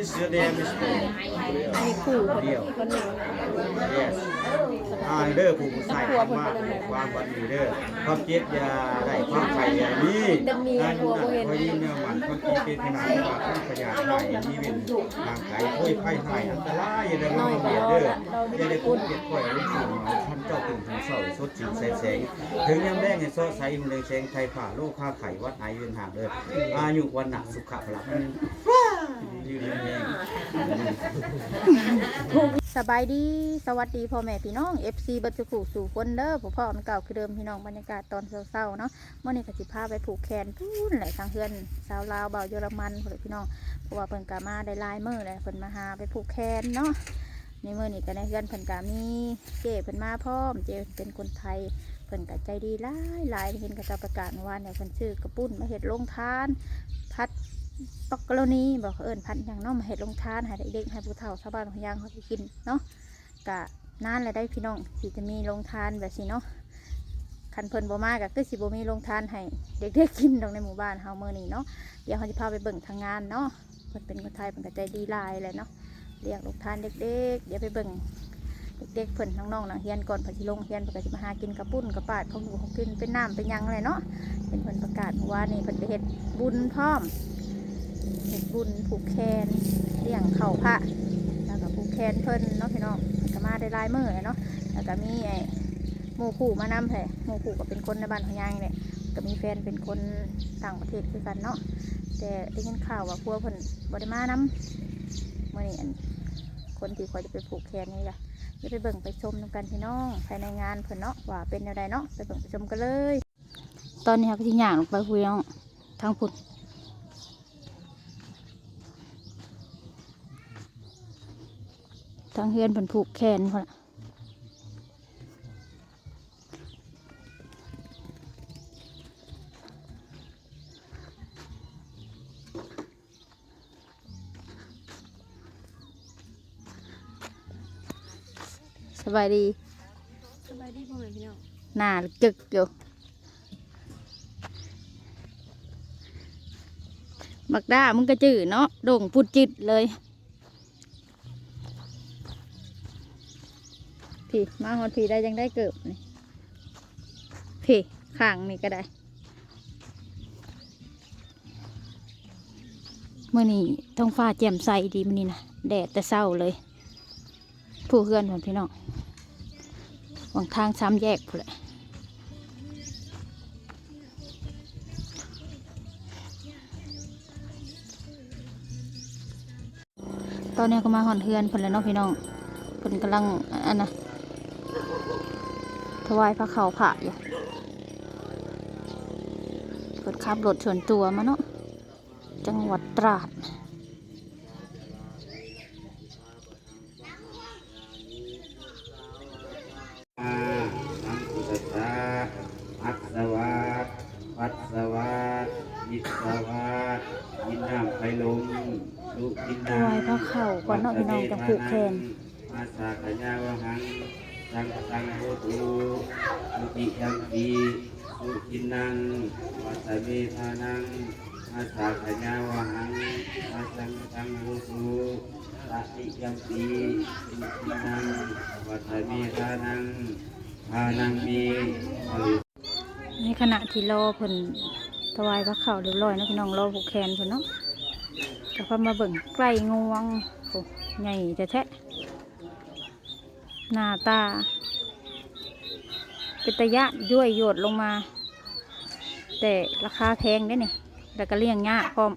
This your name is อันนี้คู่คนเดียวคนหนึ่ง yes อ่าเด้อผู้ใส่มากความวันดีเด้อความเจ็บอยาได้ความไข่อยานี้งานอยู่นั่นคอยยินเนื้อมันความคิดเป็นขนาดว่าต้องขยันหายชีวิตทางไกลค่อยไผ่หายอันตรายอย่าได้มาเบียดเด้ออย่าได้พูดเบียดค่อยรู้สึกว่าท่านเจ้าตื่นถึงเศร้าสดชื่นแสงแสงถึงยามแรกให้ซอใสหุ่นแดงแสงไทยผ่าโลกค้าไข่วัดไอเวียนหางเด้ออายุวันหนักสุขภาพยืนแรง สบายดีสวัสดีพ่อแม่พี่น้อง FC บัจจุกุสู่คนเด้อพ่อพ่อมันเก่าคือเดิมพี่น้องบรรยากาศตอนเศร้าๆเนาะเมื่อนี้กสิพาไปผูกแขนพูนไหลทางเพื่อนสาวลาวเบาเยอรมันพพี่น้องเพราะว่าเพิ่นกามาได้ลายมื้อเลยเพิ่นมาหาไปผูกแขนเนาะในมื้อนี้ก็ในเพื่อนเพิ่นกามีเจเพิ่นมาพร้อมเจเป็นคนไทยเพิ่นก็ใจดีหลายหลายเห็นกระจาประกาศเมื่อวานเนี่ยเพิ่นชื่อกระปุ้นมาเฮ็ดโรงทาน พัด ปักกะโลนีบอกเอิญพัดอย่างน้องมาเฮ็ดโรงทานให้เด็กๆให้ผู้เฒ่าชาวบ้านของยางเขาไปกินเนาะกะนานแล้วได้พี่น้องที่จะมีโรงทานแบบนี้เนาะคันเพิ่นบ่มากะคือสิบ่มีโรงทานให้เด็กๆกินตรงในหมู่บ้านเฮาเมื้อนี้เนาะเดี๋ยวเฮาสิพาไปเบิ่งทางงานเนาะเพิ่นเป็นคนไทยเพิ่นก็ใจดีลายแหละเนาะเรียกโรงทานเด็ก ๆ เดี๋ยวไปเบิ่งเด็กๆเพิ่นน้องๆนักเรียนก่อนเพิ่นสิลงเรียนเพิ่นก็สิมาหากินกระปุ้นกระปาดของหนูของกินเป็นน้ำเป็นยังอะไรเนาะเป็นเพิ่นประกาศเมื่อวานนี้เพิ่นไปเฮ็ดบุญพร้อม เฮ็ดบุญผูกแขนเลี้ยงเข้าพระแล้วก็ผูกแขนเพิ่นเนาะพี่น้องก็มาได้ลายมือเลยเนาะแล้วก็มีไอ้หมู่คู่มานำแผ่หมู่คู่ก็เป็นคนในบ้านของยายเนี่แหละก็มีแฟนเป็นคนต่างประเทศคือกันเนาะแต่ได้ยินข่าวว่าพวกเพิ่นบ่ได้มานำมื่อนี้อันคนที่คอยจะไปผูกแขนนี่ล่ะเดี๋ยวไปเบิ่งไปชมกันพี่น้องภายในงานเพิ่นเนาะว่าเป็นแนวใดเนาะไปเบิ่งไปชมกันเลย ตอนนี้เขาก็ที่ย่างลงไปคุยน้องทางพุ่น ทางเฮือนเพิ่นผูกแขนพุ่นน่ะสบายดี สบายดีพ่อแม่พี่น้องหน้าจึกอยู่บักด้ามึงก็จื้อเนาะโด่งพุดจิตเลย พี่มาฮอดพี่ได้ยังได้เกิบนี่พี่ข้างนี่ก็ได้เมื่อนี้ท้องฟ้าแจ่มใสดีมื่อนี้นะแดดแต่เศร้าเลย ผู้เพื่อนของพี่น้องหวังทางซ้ำแยกพู้นแหละตอนนี้ก็มาหอนเฮือนเพิ่นแล้วเนาะพี่น้องเพิ่นกำลังอันนะ ถวายพระเขาผ่าอยู่เพิ่นขับรถชวนตัวมาเนาะจังหวัดตราดอานังพุทธะอัสสวะปัสสวะยิสสวะยินน้ำไฟลมสุกินถวายพระเข่าก่อนเนาะพี่น้องจังผูกแขนมาสาขยาวหัง สังฆังโหตุสุติยังปีสุกินังวัสเมธานังมาสาขยาวหังมาสังฆังโหตุสัติยังปีสุกินังวัสเมธานังทานังมีในขณะที่รอเพิ่นถวายพระเข่าเรียบร้อยนะพี่น้องรอผูกแขนเพิ่นเนาะก็พามาเบิ่งใกล้งวงโอ้ใหญ่จะแท้ หน้าตา เป็นตะยะย้วยโยดลงมา แต่ราคาแพงได้เนี่ยแต่ก็เลี้ยงยากพร้อม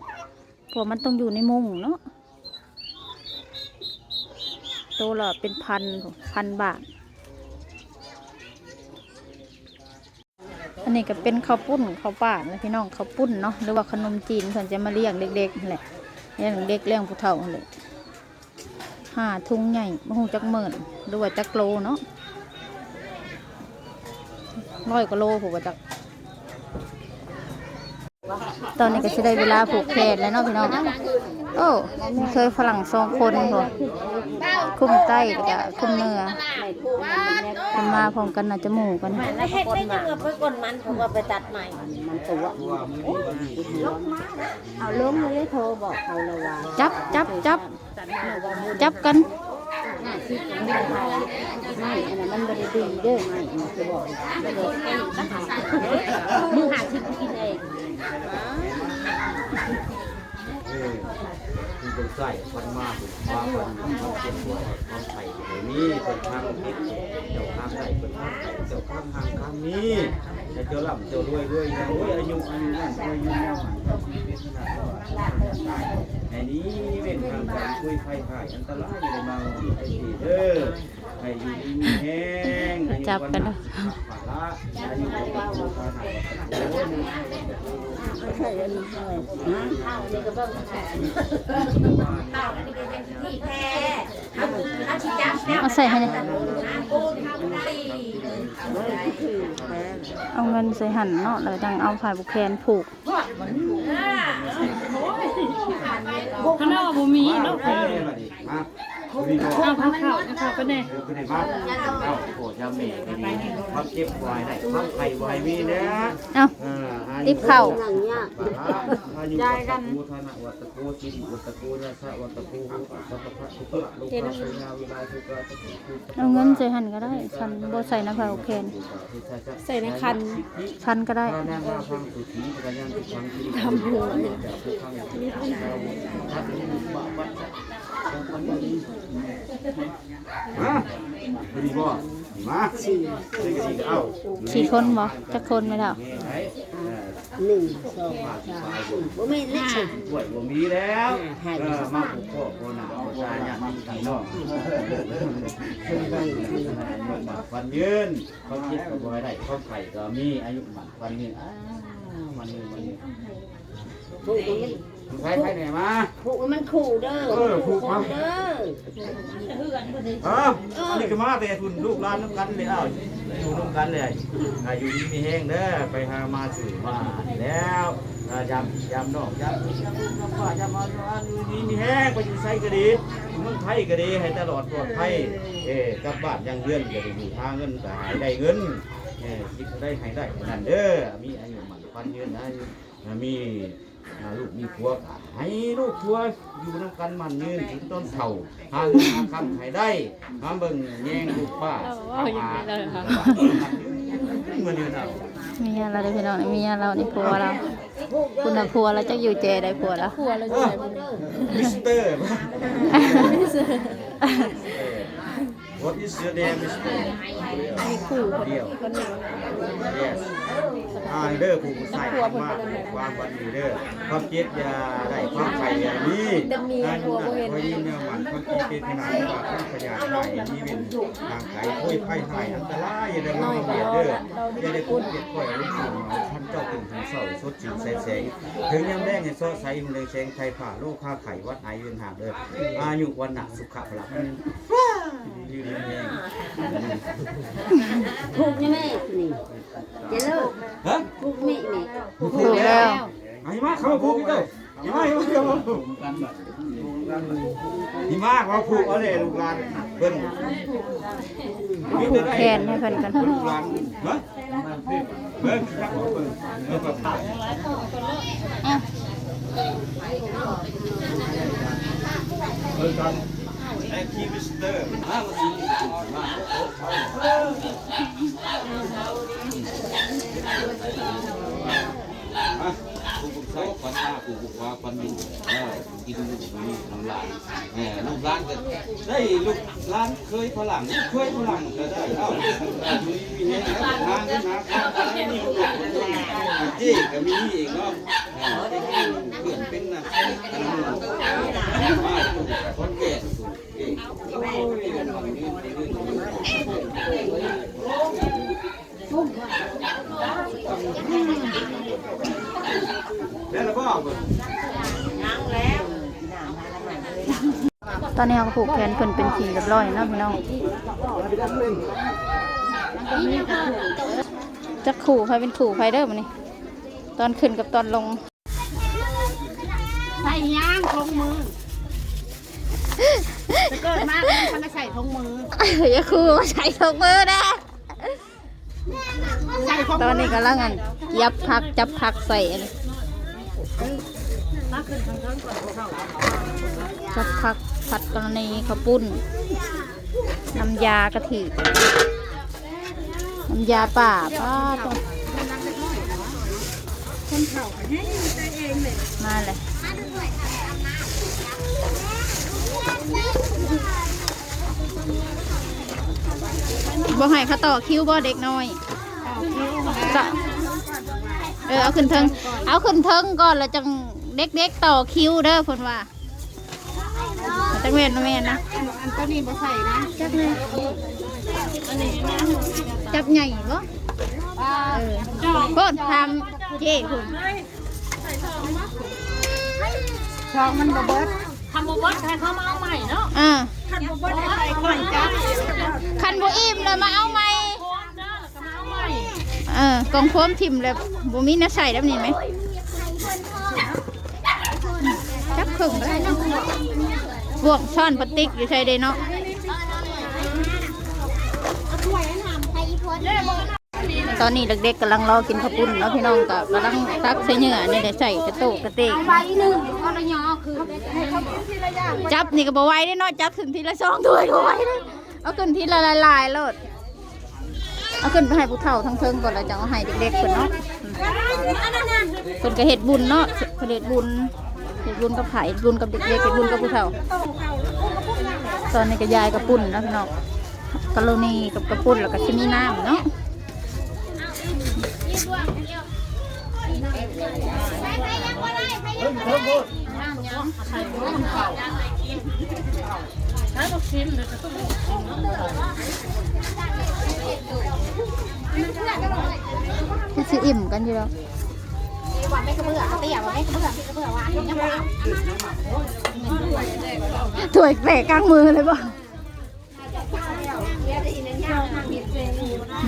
เพราะมันต้องอยู่ในมุงเนาะโตวละเป็นพันพันบาท อันนี้ก็เป็นข้าวปุ้นข้าวป่านะพี่น้องข้าวปุ้นเนาะหรือว่าขนมจีนเพิ่นจะมาเลี้ยงเด็กๆนั่นแหละเลี้ยงเด็กเลี้ยงผู้เฒ่านั่นแหละ หาทุงใหญ่มะฮูจักหมื่นหรือว่าจักโลเนาะร้อยกว่าโลผมว่าจัก ตอนนี้ก็จะได้เวลาผูกแขนแล้วเนาะพี่น้อง โอ้มีเคยฝรั่งสองคนบ่คุ้มใต้แล้วก็คุ้มเหนือเป็นมาพร้อมกันน่าจะหมู่กันแล้วเฮ็ดได้ยังเอาไปก่อนมันผมว่าไปตัดใหม่ มันตัวตัวมือดีวันนี้เอาล้มเลยโทรบอกเขาเลยว่าจับจับจับจับกันไม่อันนั้นมันบ่ได้ดีเด้อไม่มันจะบอกบ่ได้มึงหาที่กินเอง เออ คุณเป็นไส้พันมาคุณว่าพันพันเจ็บปวดท้องไข่เดี๋ยวนี้คนข้างพิษเจ้าข้างไข่คนข้างไข่เจ้าข้างทางข้างนี้ จะเจ้าหลับเจ้ารวยรวยนะโอ้ยอายุอายุนั่นอายุแนวหันเป็นขนาดว่าไอ้นี้เป็นทางการคุยไข่ไข่อันตรายอยู่ในเมาที่ไอ้ดีเด้อให้อยู่ดีมีแห้งอายุวันละอายุวันละโอ้ยใช่อันนี้ใช่ฮะเอานี่ก็เบิ่งค่ะเอาใส่ให้หน่อย เอาเงินใส่หันเนาะแล้วจังเอาฝ่าบุแคนผูกข้างนอกบ่มีเนาะ เอาข้าวข้าวข้าวไปแน่คือในบ้านเอาโอ้ยาเมย์ดีความเจ็บวได้ความไข่วมีนะเอาติบเข่าหนังยากอายุวัตะกูธนะวัตะกูสิริวัตะกูยเอาเงินใส่หันก็ได้ฉันโบใส่น้ำผ้าบุแคใส่ในคันพันก็ได้ทำหัว มาดีบ่มาสี่สี่เอ้าสี่คนบ่จักคนไม่ได้หนึ่งสองสามบ่มีเลขสี่ป่วยบ่มีแล้วเออมาผูกคอคนน่ะเอาชาญาติพี่น้องฟันยืนเขาคิดก็บ่ได้เขาไข่ก็มีอายุมันฟันยืนอ้ามันยืนมันยืน ผูกมันมึงใช้ไผไหนมาผูกมันขู่เด้อเออผูกมาเด้อเอออันนี้ก็มาแต่ทุนลูกหลานน้ำกันเลยเอ้าอยู่น้ำกันเลยอายุดีมีแห้งเด้อไปหามาสื่อมาแล้วอ่ายำยำนอกยำยำน้ำฟ้ายำมาอยู่ดีมีแห้งไปอยู่ไสก็ดีเมืองไทยก็ดีให้ตลอดปลอดภัยเอ้กลับบ้านยังเดือนก็ได้อยู่หาเงินก็หายได้เงินเอ้คิดได้ให้ได้นั่นเด้อมีอายุมันพันยืนนะมี อ่าลูกมีผัวก็ให้ลูกผัวอยู่น้ำกันมันยืนถึงต้นเฒ่าหาเงินหาคำให้ได้มาเบิ่งแย่งลูกป้าหามาเงินยืนเอามียเราได้พี่น้องมียเราในผัวเรา คุณผัวเราจักอยู่เจได้ผัวเราหัวเราจะใส่บ่มิสเตอร์ What is your name, Mister? เดียว Yes. อ่าเด้อผู้ใส่มากความวันนี้เด้อความเจ็บอย่าได้ความไข่อย่ามีงานอยู่นั่นคอยยินเนื้อมันความคิดเป็นขนาดว่าความขยันไหนนี่เป็นทางไก่ค่อยไผ่ไผ่อันตรายอย่าได้มาเบียดเด้ออย่าได้พูดเบียดค่อยลูกศิษย์ท่านเจ้าเป็นทางเศร้าสดชื่นแสงแสงถึงยามแรกให้ซอใสมันเลยแสงไทยผ่าโลกค้าไข่วัดไอเวียนหาเด้ออายุวันหนักสุขภาพยืนแรงผูกนี่แม่นี่จะเลิกฮะผูกแม่นี่ ถูกแล้วไอ้มาเขาผูกกันเด้อไอ้มาเขาผูกกันนี่มากว่าผูกเอาเลยลูกหลานเพิ่นผูกแขนให้เพิ่นกันลูกหลานเฮ้ยเบิ่งเบิ่งเบิ่งแบบถ่ายอะเบิ่งกันไอ้คีมิสเตอร์มาวันนี้มา ผูกใส่ควันหน้าผูกว่าควันมินเอกินลูกนี่น้ำลายเออลูกหลานก็ได้ลูกหลานเคยฝรั่งเคยฝรั่งก็ได้เอ้ามีมีเนทางนมาข้างนี่ลูกจีก็มีนี่อีกเนาะเป็นเพื่อนเป็นนะมาคนแก่สุดเก่งโอ้ยนี่นี่นี่ แล้วเราบอกตอนนี้เราก็ผูกแขนเพิ่นเป็นขี่เรียบร้อยเนาะพี่น้องจักขู่ใครเป็นขู่ใครเด้อมื้อนี้ตอนขึ้นกับตอนลงใส่ย่างทงมือจะเกิดมากมันจะใส่ทงมืออย่าคูมาใส่ถุงมือนะใส่ทงตมือนนี้กำลังอันยับพักจับพักใส่อัน จับพักผัดกรณีข้าวปุ้นน้ำยากะทิน้ำยาป่าป้าตัวมาเลยบ่ให้เขาต่อคิวบ่เด็กน้อยต่อ เออเอาขึ้นเทิงเอาขึ้นเทิงก่อนแล้วจังเด็กๆต่อคิวเด้อเพิ่นว่าจังเวนนะแม่นะอันตัวนี้บ่ใส่นะจับเลยจับใหญ่บ่เออโคตรทำเจ๊คุณทองมันบ่เบิดทำโมบัสให้เขามาเอาใหม่เนาะอ่าคันบ่เบิดให้ใส่ก่อนจ้ะคันบ่อิ่มเลยมาเอาใหม่พร้อมเด้อแล้วก็มาเอาใหม่ เออกองโฟมทิ่มเลยบ่มีน้าใส่แล้วนี่ไหมจับครึ่งก็ได้เนาะบวกช้อนพลาสติกอยู่ใช่เด้เนาะตอนนี้เด็กๆกำลังรอกินข้าวปุ้นเนาะพี่น้องก็กำลังตักใส่เหงื่อนี่ได้ใส่กระโตกกระเตกใบหนึ่งก็ระยอคือจับนี่ก็บ่ไหวได้เนาะจับถึงทีละสองถ้วยก็ไว้เอาขึ้นทีละลายๆโลด เอาขึ้นไปให้ผู้เฒ่าทั้งเทิงก่อนแล้วจะเอาให้เด็กๆเพิ่นเนาะเพิ่นก็เฮ็ดบุญเนาะเพิ่นเฮ็ดบุญเฮ็ดบุญกับไผเฮ็ดบุญกับเด็กๆเฮ็ดบุญกับผู้เฒ่า ตอนนี้ก็ยายกับปุ่นเนาะพี่น้องกะโลนีกับกระปุ่นแล้วก็สิมีน้ำเนาะ ถ้าลูกชิ้นเดี๋ยจะต้องมันสิอิ่มกันอยู่แล้วว่าไม่กระเบื้อเตี้ยว่าไม่กระเบื้อไม่กระเบื้อว่ายังบ่เอาถวยแตกกลางมือเลยบ่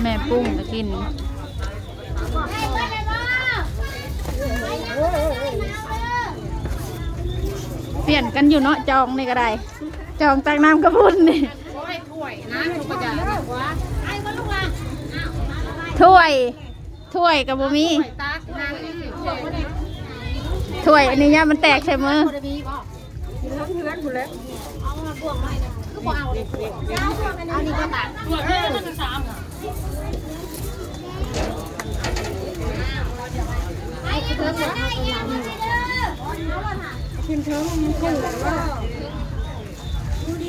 แม่ปุ้งก็กินเปลี่ยนกันอยู่เนาะจองนี่ก็ได้ จองจากน้ำกระพุ้นนี่ถ้วยนะลูกก็จะว่าถ้วยถ้วยกับบ่มีตักนั่งถ้วยอันนี้ย่ามันแตกใช่มือบ่ได้มีบ่คือบ่เอาเลยเอานี่ก็ตักตัว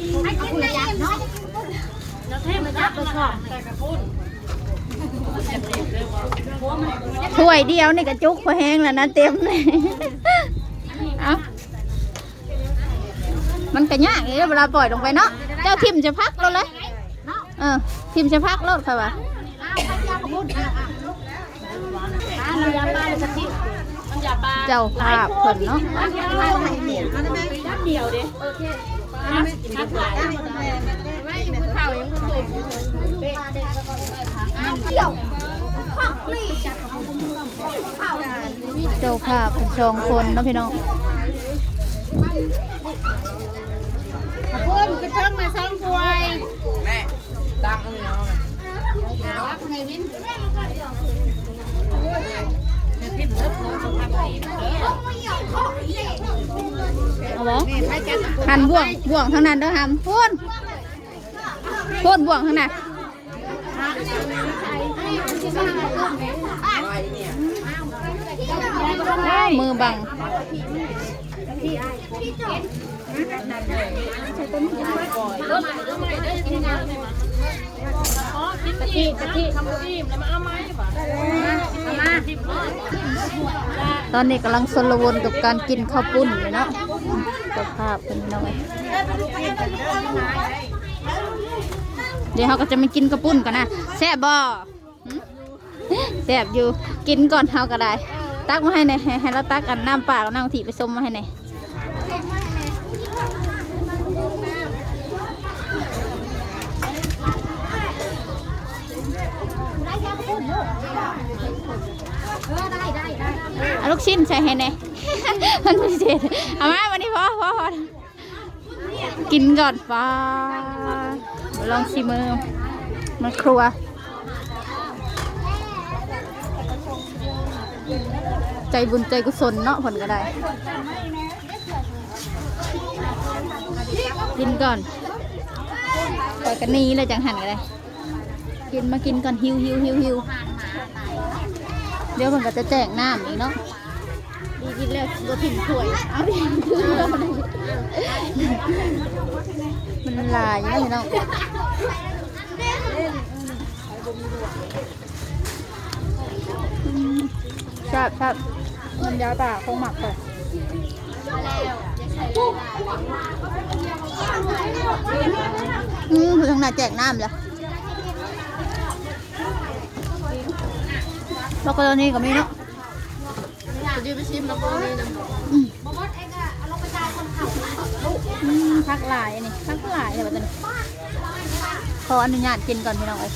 เพื่อนมันจะสามอะให้กินระยะเนาะแล้วเทพมันยับเลยค่ะแต่กระพุ้นถ้วยเดียวนี่กระจุกพอแห้งแล้วนะเต็มเลยเอามันก็ยากเลยเวลาปล่อยลงไปเนาะ เจ้าทิมจะพักเราเลยเออทิมจะพักรถค่ะวะเรายาปลาเลยสักทีมันาปลาเจ้าภาพเพิ่นเนาะ เดียวดิโอเคชัดหลายเจ้าภาพเป็นสองคนเนาะพี่น้องเพิ่นกระเทิงมาสองถ้วยเอาบ่หันบ่วงบ่วงทางนั้นเด้อหำพูนพูนบ่วงทางนั้นมือบังอ๋อชิ้นนี้กะทิทำจิ้มแล้วมาเอาไหมป่ะมา ตอนนี้กำลังสนละวนกับการกินข้าวปุ้นเลยเนาะเจ้าภาพเป็นน้อยเดี๋ยวเขาก็จะมากินข้าวปุ้นกันนะแซ่บบ่แซ่บอยู่กินก่อนเขาก็ได้ ตักมาให้หน่อยให้เราตักกันน้ำปลากับน้ำถีไปส้มมาให้หน่ อยเอาลูกชิ้นใส่ให้หน่อยมันพิเศษเอามาวันนี้พอพอพอกินก่อนป้าลองชิมมือมันครัวใจบุญใจกุศลเนาะผลก็ได้ กินก่อนปล่อยกันนี้เลยจังหันก็ได้ กินมากินก่อนหิวหิวหิวหิว เดี๋ยวมันก็จะแจกน้ำอีกเนาะดีกินแล้วก็ถิ่นถ้วยเอาดิคือแล้วมันลายอยู่นะพี่น้องอืมชอบชอบมันยาวตาคงหมักเลยอืมคือทางหน้าแจกน้ำแล้วแล้วก็ตอนนี้ก็มีเนาะจะยืมไปชิมแล้วก็นี่นะอืมพักหลายอันนี้พักหลายเลยแบบนี้ขออนุญาตกินก่อนพี่น้องเอ้ย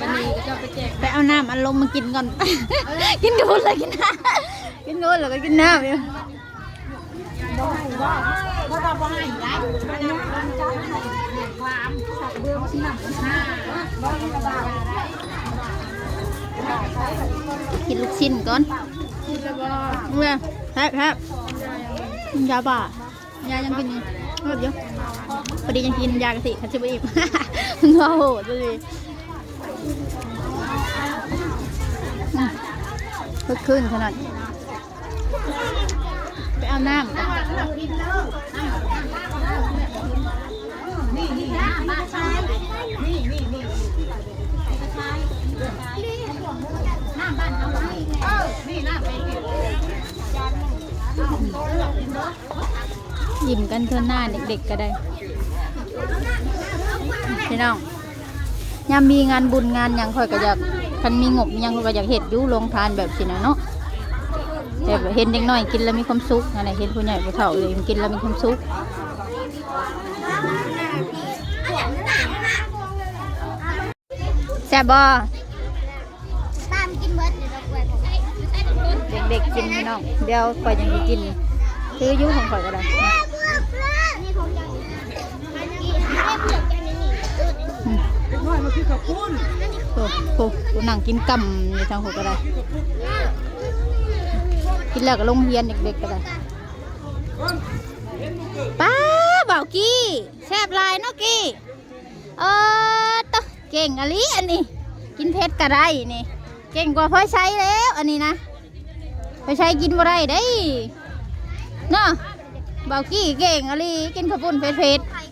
กันนี่ก็จะไปแจกไปเอาน้ำอันลงมากินก่อน กินกับพุ่นเลยกินน้ำกินกับพุ่นแล้วก็กินน้ำอยู่ กินลูกชิ้นก่อนเมื่อแทบแทบยาบ้ายายังกินอยู่แบบเดียวพอดียังกินยากระทิคันชิบอิ่มว้าวดูดิเพิ่ขึ้นขนาดไปเอาน้ำ ก่อนยิ้มกันเท่าหน้าเด็กๆก็ได้พี่น้องยามมีงานบุญงานยังค่อยก็อยากคันมีงบยังก็อยากเฮ็ดยู่โรงทานแบบสินะเนาะแบบเห็นเด็กน้อยกินแล้วมีความสุขอะไรเห็นผู้ใหญ่ผู้เฒ่าเลยกินแล้วมีความสุข ซ่บบ่ตามกินเบิร์ดเดี๋ยวเราไปเด็กๆกินพี่น้องเดี๋ยวข่อยยังสิกินคืออยู่ของข่อยก็ได้นี่ของยังมันกินไม่เผือกกันนี่ตูดอืมโอ้โหกูนั่งกินกำอยู่ทางหัวก็ได้ กินแล้วก็ลงเฮียนเด็กๆก็ได้ป้าเบากี้แซ่บหลายเนาะกี้เออตะ เก่งอะลิอันนี้ กินเผ็ดก็ได้นี่ เก่งกว่าพ่อใช้แล้ว อันนี้นะพ่อใช้กินบ่ได้ได้เนาะเบากี้เก่งอะลิกินข้าวปุ้นเผ็ดๆ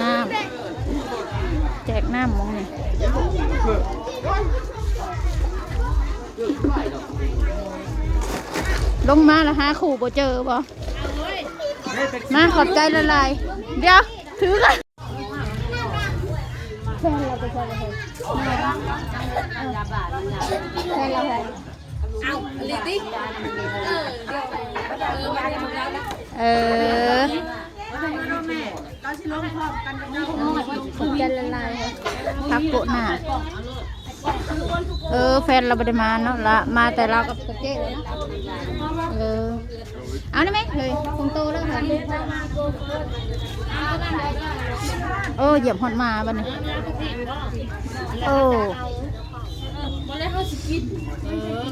น้ำแจกน้ำมองนี่ลงมาแล้วหาขู่บ่เจอบ่ มาขอบใจละลายเดี๋ยว ถือกันแฟนเราไปแฟนเราแฟนเราไปเอาลิติเออเดี๋ยวเออมาทำแล้วนะเออขอบใจละลายพักโกหน้า เออแฟนเราไม่ได้มาเนาะละมาแต่เรากับกระเจ๊เลยนะเออเอาได้ไหมเลยคงโตแล้วค่ะโอ้เหยียบหอดมาบ้านนี้โอ้เออ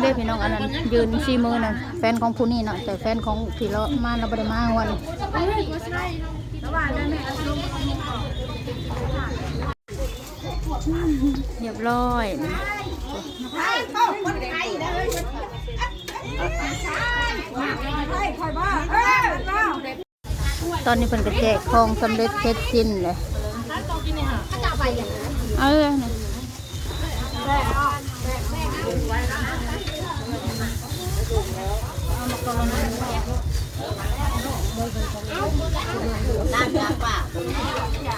เด็กพี่น้องอันนั้นยืนซีมือน่ะแฟนของผู้นี่เนาะแต่แฟนของที่เรามาเราไม่ได้มาวันระหว่างนั้นแม่ เรียบร้อยตอนนี้เป็นกระแจกของสำเร็จเสร็จสิ้นเลยเอาเลยนะ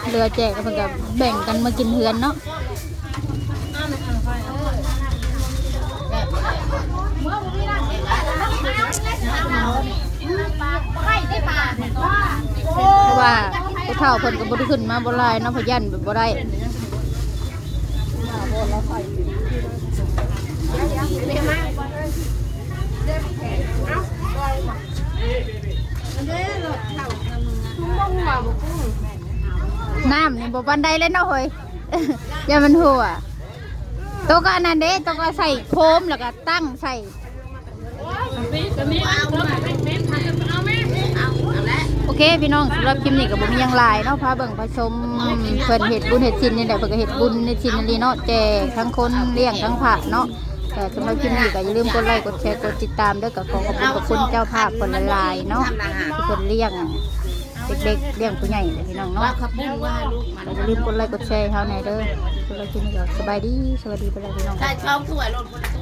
เรือแจกแล้วเพิ่นก็แบ่งกันมากินเฮือนเนาะเพราะว่าผู้เฒ่าเพิ่นก็บ่ได้ขึ้นมาบ่หลายเนาะเพราะยันแบบบ่ได้ น้ำนี่บ่ปันใดเลยเนาะเฮ้ยอย่ามันหัวตัวก็อันนั้นเด้ตัวก็ใส่โคมแล้วก็ตั้งใส่โอเคพี่น้องสำหรับคลิปนี้ก็บ่มีหยังลายเนาะพาเบิ่งพาชมเพิ่นเฮ็ดบุญเฮ็ดศีลนี่แหละเพิ่นก็เฮ็ดบุญในศีลนี่เนาะแจกทั้งคนเลี้ยงทั้งพระเนาะแต่สำหรับคลิปนี้ก็อย่าลืมกดไลค์กดแชร์กดติดตามด้วยกับขอขอบคุณขอบคุณเจ้าภาพคนละลายเนาะที่เพิ่นเลี้ยง เด็กๆเลี้ยงผู้ใหญ่เลยพี่น้องเนาะขอบคุณว่าลูกมันเราจะลืมกดไลค์กดแชร์ให้เขาหน่อยเด้อสำหรับคลิปนี้ก็สบายดีสวัสดีไปเลยพี่น้องถ้าชอบสวยรถคนส